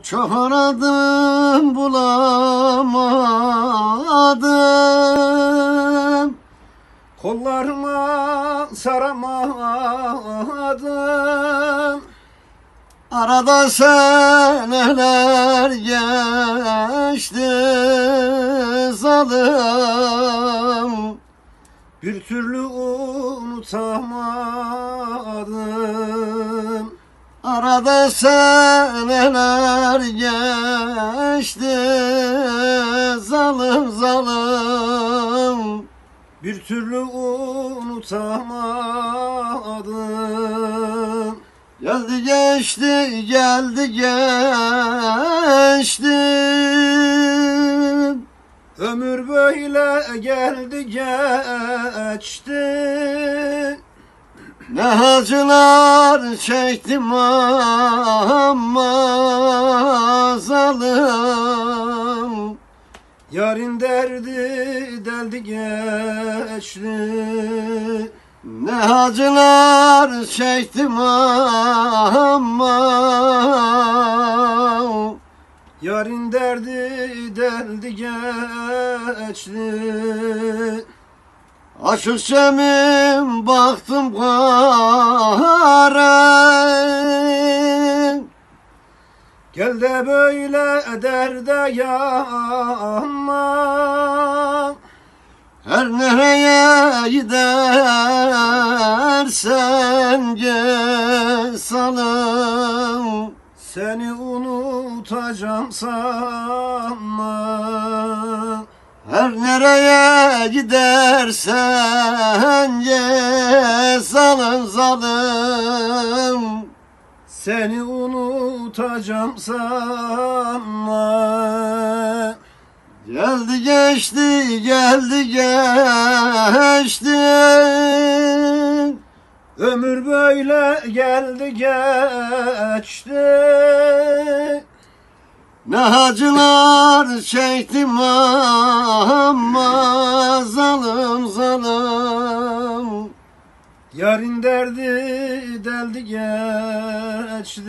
Çok aradım bulamadım. Kollarıma saramadım. Arada seneler geçti zalim Bir türlü unutamadım Arada seneler geçti zalim zalim Bir türlü unutamadım. Geldi geçti geldi geçti. Ömür böyle geldi geçti Ne acılar çektim ama zalim Yarın derdi deldi geçti. Ne acılar çektim ama Yarın derdi deldi geçti Aşık şemim baktım kara Gel de böyle derde yanma. Her nereye gidersen gel salım. Seni unutacağım sanma her nereye gidersen gel zalım zalım Seni unutacağım sanma Geldi geçti geldi geçti. Ömür böyle geldi geçti ne acılar çektim ama zalim zalim Yarın derdi deldi geçti.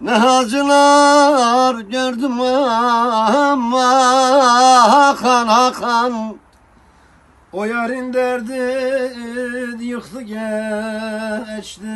Ne acılar gördüm ama Hakan Hakan. O yarın derdi yıktı geçti